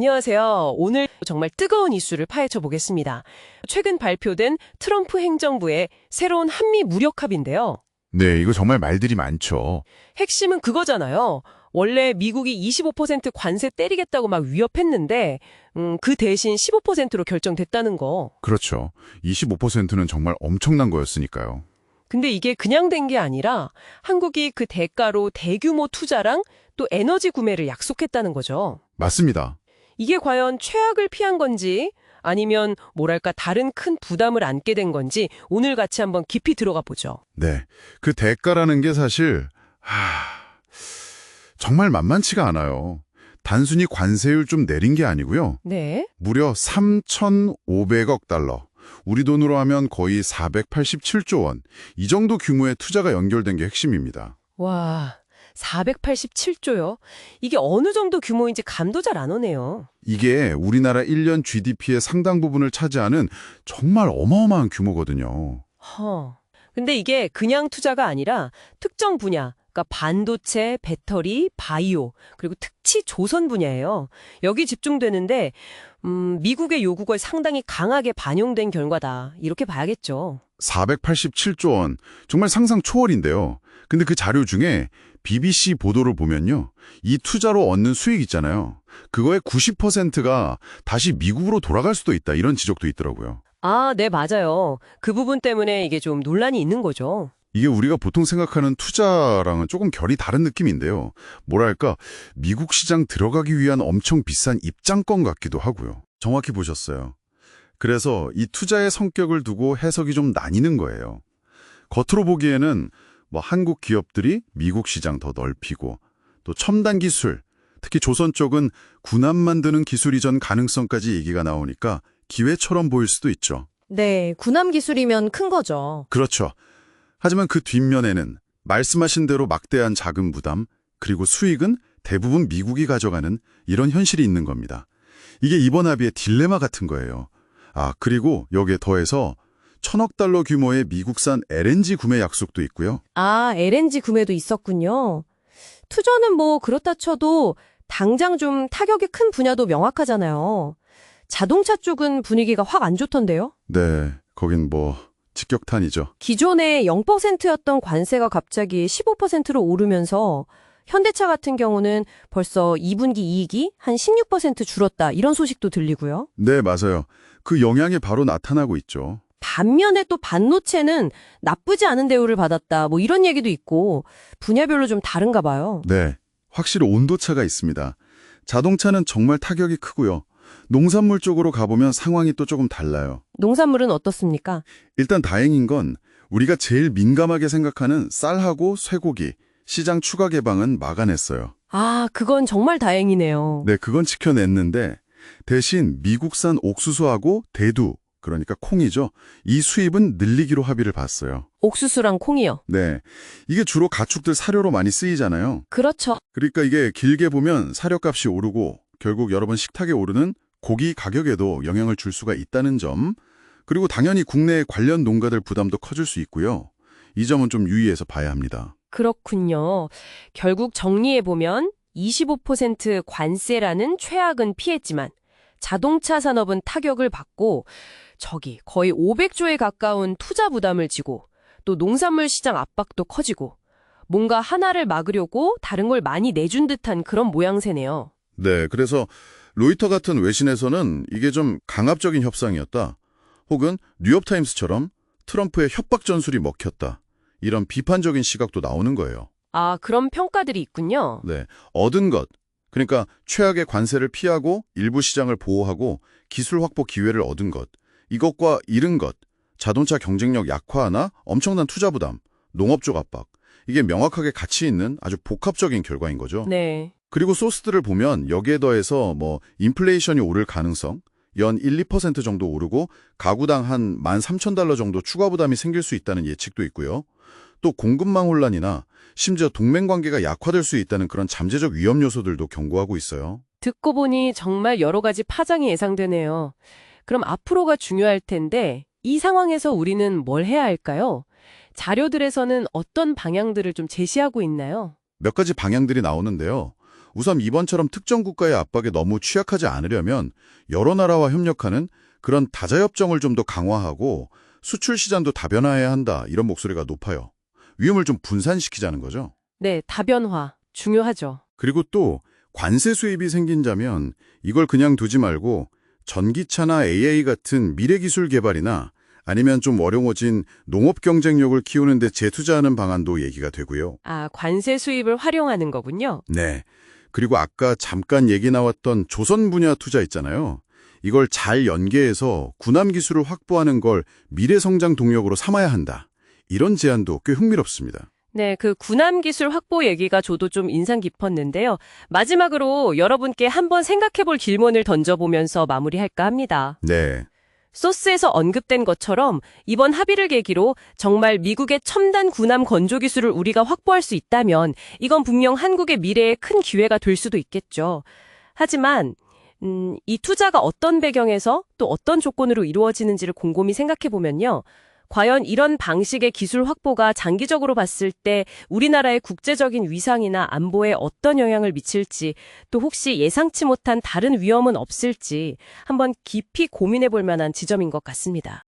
안녕하세요. 오늘 정말 뜨거운 이슈를 파헤쳐 보겠습니다. 최근 발표된 트럼프 행정부의 새로운 한미 무력합인데요. 네, 이거 정말 말들이 많죠. 핵심은 그거잖아요. 원래 미국이 25% 관세 때리겠다고 막 위협했는데 음, 그 대신 15%로 결정됐다는 거. 그렇죠. 25%는 정말 엄청난 거였으니까요. 근데 이게 그냥 된 게 아니라 한국이 그 대가로 대규모 투자랑 또 에너지 구매를 약속했다는 거죠. 맞습니다. 이게 과연 최악을 피한 건지 아니면 뭐랄까 다른 큰 부담을 안게 된 건지 오늘 같이 한번 깊이 들어가 보죠. 네. 그 대가라는 게 사실, 하... 정말 만만치가 않아요. 단순히 관세율 좀 내린 게 아니고요. 네. 무려 3,500억 달러. 우리 돈으로 하면 거의 487조 원. 이 정도 규모의 투자가 연결된 게 핵심입니다. 와, 487조요? 이게 어느 정도 규모인지 감도 잘 안 오네요. 이게 우리나라 1년 GDP의 상당 부분을 차지하는 정말 어마어마한 규모거든요. 허. 근데 이게 그냥 투자가 아니라 특정 분야, 그러니까 반도체, 배터리, 바이오, 그리고 특치 조선 분야예요. 여기 집중되는데 음, 미국의 요구가 상당히 강하게 반영된 결과다. 이렇게 봐야겠죠. 487조 원. 정말 상상 초월인데요. 근데 그 자료 중에 BBC 보도를 보면요. 이 투자로 얻는 수익 있잖아요. 그거의 90%가 다시 미국으로 돌아갈 수도 있다. 이런 지적도 있더라고요. 아, 네, 맞아요. 그 부분 때문에 이게 좀 논란이 있는 거죠. 이게 우리가 보통 생각하는 투자랑은 조금 결이 다른 느낌인데요. 뭐랄까, 미국 시장 들어가기 위한 엄청 비싼 입장권 같기도 하고요. 정확히 보셨어요. 그래서 이 투자의 성격을 두고 해석이 좀 나뉘는 거예요. 겉으로 보기에는 뭐 한국 기업들이 미국 시장 더 넓히고 또 첨단 기술, 특히 조선 쪽은 군함 만드는 기술 이전 가능성까지 얘기가 나오니까 기회처럼 보일 수도 있죠. 네, 군함 기술이면 큰 거죠. 그렇죠. 하지만 그 뒷면에는 말씀하신 대로 막대한 자금 부담, 그리고 수익은 대부분 미국이 가져가는 이런 현실이 있는 겁니다. 이게 이번 합의의 딜레마 같은 거예요. 아, 그리고 여기에 더해서 천억 달러 규모의 미국산 LNG 구매 약속도 있고요. 아, LNG 구매도 있었군요. 투자는 뭐 그렇다 쳐도 당장 좀 타격이 큰 분야도 명확하잖아요. 자동차 쪽은 분위기가 확 안 좋던데요? 네, 거긴 뭐 직격탄이죠. 기존에 0%였던 관세가 갑자기 15%로 오르면서 현대차 같은 경우는 벌써 2분기 이익이 한 16% 줄었다 이런 소식도 들리고요. 네, 맞아요. 그 영향이 바로 나타나고 있죠. 반면에 또 반도체는 나쁘지 않은 대우를 받았다 뭐 이런 얘기도 있고 분야별로 좀 다른가 봐요. 네, 확실히 온도차가 있습니다. 자동차는 정말 타격이 크고요. 농산물 쪽으로 가보면 상황이 또 조금 달라요. 농산물은 어떻습니까? 일단 다행인 건 우리가 제일 민감하게 생각하는 쌀하고 쇠고기, 시장 추가 개방은 막아냈어요. 아, 그건 정말 다행이네요. 네, 그건 지켜냈는데 대신 미국산 옥수수하고 대두, 그러니까 콩이죠. 이 수입은 늘리기로 합의를 봤어요. 옥수수랑 콩이요. 네, 이게 주로 가축들 사료로 많이 쓰이잖아요. 그렇죠. 그러니까 이게 길게 보면 사료값이 오르고 결국 여러 번 식탁에 오르는 고기 가격에도 영향을 줄 수가 있다는 점, 그리고 당연히 국내 관련 농가들 부담도 커질 수 있고요. 이 점은 좀 유의해서 봐야 합니다. 그렇군요. 결국 정리해보면 25% 관세라는 최악은 피했지만 자동차 산업은 타격을 받고 저기 거의 500조에 가까운 투자 부담을 지고 또 농산물 시장 압박도 커지고 뭔가 하나를 막으려고 다른 걸 많이 내준 듯한 그런 모양새네요. 네, 그래서 로이터 같은 외신에서는 이게 좀 강압적인 협상이었다. 혹은 뉴욕타임스처럼 트럼프의 협박 전술이 먹혔다. 이런 비판적인 시각도 나오는 거예요. 아, 그런 평가들이 있군요. 네, 얻은 것, 그러니까 최악의 관세를 피하고 일부 시장을 보호하고 기술 확보 기회를 얻은 것, 이것과 잃은 것, 자동차 경쟁력 약화나 엄청난 투자 부담, 농업 쪽 압박, 이게 명확하게 같이 있는 아주 복합적인 결과인 거죠. 네. 그리고 소스들을 보면 여기에 더해서 뭐 인플레이션이 오를 가능성, 연 1, 2% 정도 오르고 가구당 한 13,000달러 정도 추가 부담이 생길 수 있다는 예측도 있고요. 또 공급망 혼란이나 심지어 동맹 관계가 약화될 수 있다는 그런 잠재적 위험 요소들도 경고하고 있어요. 듣고 보니 정말 여러 가지 파장이 예상되네요. 그럼 앞으로가 중요할 텐데 이 상황에서 우리는 뭘 해야 할까요? 자료들에서는 어떤 방향들을 좀 제시하고 있나요? 몇 가지 방향들이 나오는데요. 우선 이번처럼 특정 국가의 압박에 너무 취약하지 않으려면 여러 나라와 협력하는 그런 다자협정을 좀 더 강화하고 수출 시장도 다변화해야 한다 이런 목소리가 높아요. 위험을 좀 분산시키자는 거죠. 네, 다변화. 중요하죠. 그리고 또 관세 수입이 생긴다면 이걸 그냥 두지 말고 전기차나 AI 같은 미래 기술 개발이나 아니면 좀 어려워진 농업 경쟁력을 키우는 데 재투자하는 방안도 얘기가 되고요. 아, 관세 수입을 활용하는 거군요. 네. 그리고 아까 잠깐 얘기 나왔던 조선 분야 투자 있잖아요. 이걸 잘 연계해서 군함 기술을 확보하는 걸 미래 성장 동력으로 삼아야 한다. 이런 제안도 꽤 흥미롭습니다. 네, 그 군함 기술 확보 얘기가 저도 좀 인상 깊었는데요. 마지막으로 여러분께 한번 생각해 볼 질문을 던져보면서 마무리할까 합니다. 네. 소스에서 언급된 것처럼 이번 합의를 계기로 정말 미국의 첨단 군함 건조 기술을 우리가 확보할 수 있다면 이건 분명 한국의 미래에 큰 기회가 될 수도 있겠죠. 하지만 음, 이 투자가 어떤 배경에서 또 어떤 조건으로 이루어지는지를 곰곰이 생각해 보면요. 과연 이런 방식의 기술 확보가 장기적으로 봤을 때 우리나라의 국제적인 위상이나 안보에 어떤 영향을 미칠지 또 혹시 예상치 못한 다른 위험은 없을지 한번 깊이 고민해 볼 만한 지점인 것 같습니다.